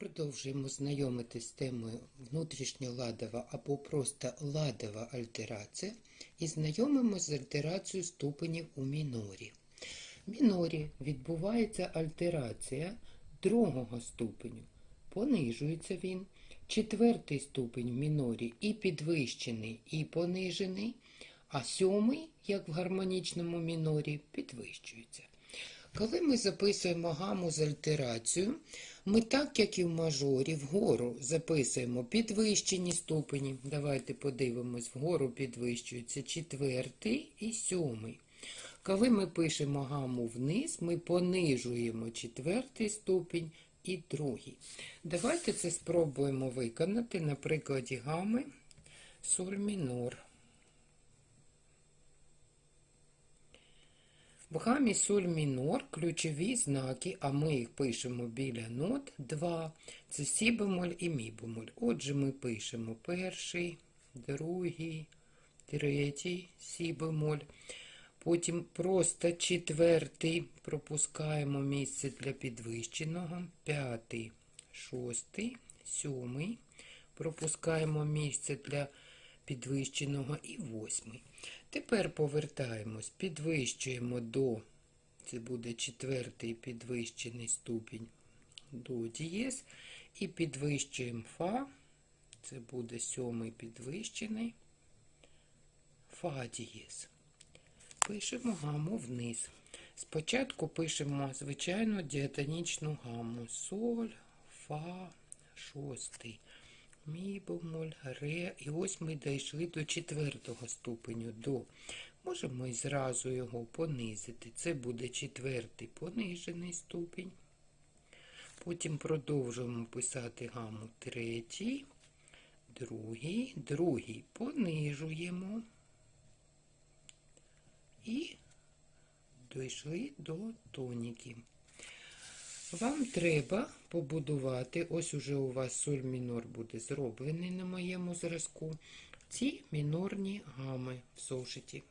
Продовжуємо знайомитись з темою внутрішньоладова або просто ладова альтерація і знайомимось з альтерацією ступенів у мінорі. В мінорі відбувається альтерація другого ступеню. Понижується він. Четвертий ступень в мінорі і підвищений, і понижений, а сьомий, як в гармонічному мінорі, підвищується. Коли ми записуємо гаму з альтерацією, ми так, як і в мажорі, вгору записуємо підвищені ступені. Давайте подивимось, вгору підвищується четвертий і сьомий. Коли ми пишемо гаму вниз, ми понижуємо четвертий ступінь і другий. Давайте це спробуємо виконати на прикладі гами соль мінор. В гамі соль мінор ключові знаки, а ми їх пишемо біля нот, два. Це сі бемоль і мі бемоль. Отже, ми пишемо перший, другий, третій, сі бемоль. Потім просто четвертий, пропускаємо місце для підвищеного, п'ятий, шостий, сьомий, пропускаємо місце для підвищеного і восьмий. Тепер повертаємось, підвищуємо до, це буде четвертий підвищений ступінь до дієз, і підвищуємо фа, це буде сьомий підвищений, фа дієз. Пишемо гаму вниз. Спочатку пишемо звичайну діатонічну гаму. Соль, фа, шостий, мі бемоль, ре. І ось ми дійшли до четвертого ступеню до. Можемо і зразу його понизити. Це буде четвертий понижений ступінь. Потім продовжуємо писати гаму третій, другий, другий понижуємо. І дійшли до тоніки. Вам треба побудувати, ось уже у вас соль мінор буде зроблений на моєму зразку, ці мінорні гами в зошиті.